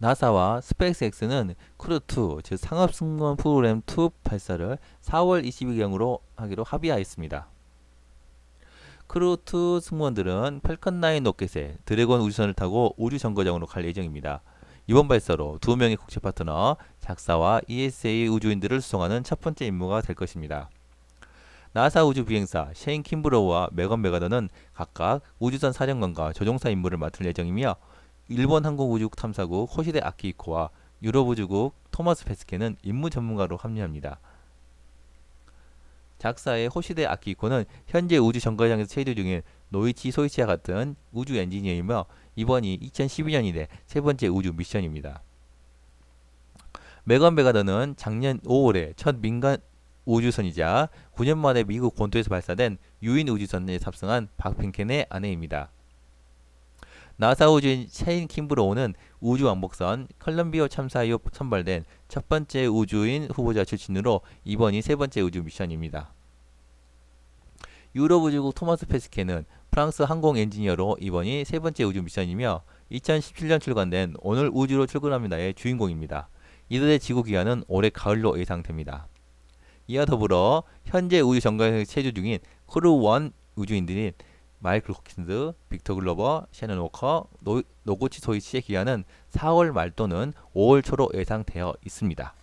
나사와 스페이스X는 크루2, 즉 상업승무원 프로그램 2 발사를 4월 22일경으로 하기로 합의하였습니다. 크루2 승무원들은 펠컨9 로켓에 드래곤 우주선을 타고 우주 정거장으로 갈 예정입니다. 이번 발사로 두 명의 국제 파트너 작사와 ESA 우주인들을 수송하는 첫 번째 임무가 될 것입니다. 나사 우주 비행사 셰인 킴브로우와 메건 메가더는 각각 우주선 사령관과 조종사 임무를 맡을 예정이며 일본 항공우주 탐사국 호시대 아키히코와 유럽 우주국 토마스 페스케는 임무 전문가로 합류합니다. 작사의 호시대 아키히코는 현재 우주 정거장에서 체류 중인 노이치 소이치와 같은 우주 엔지니어이며 이번이 2012년 이래 세 번째 우주 미션입니다. 메건 베가더는 작년 5월에 첫 민간 우주선이자 9년 만에 미국 본토에서 발사된 유인 우주선에 탑승한 박핑켄의 아내입니다. 나사 우주인 셰인 킴브로우는 우주 왕복선 컬럼비아 참사 이후 선발된 첫 번째 우주인 후보자 출신으로 이번이 세 번째 우주 미션입니다. 유럽 우주국 토마스 페스케는 프랑스 항공 엔지니어로 이번이 세 번째 우주 미션이며 2017년 출간된 오늘 우주로 출근합니다의 주인공입니다. 이들의 지구 기한은 올해 가을로 예상됩니다. 이와 더불어 현재 우주 정거장에서 체류 중인 크루1 우주인들인 마이클 호킨스, 빅터 글로버, 셰넌 워커, 노, 노고치 소이치의 기한은 4월 말 또는 5월 초로 예상되어 있습니다.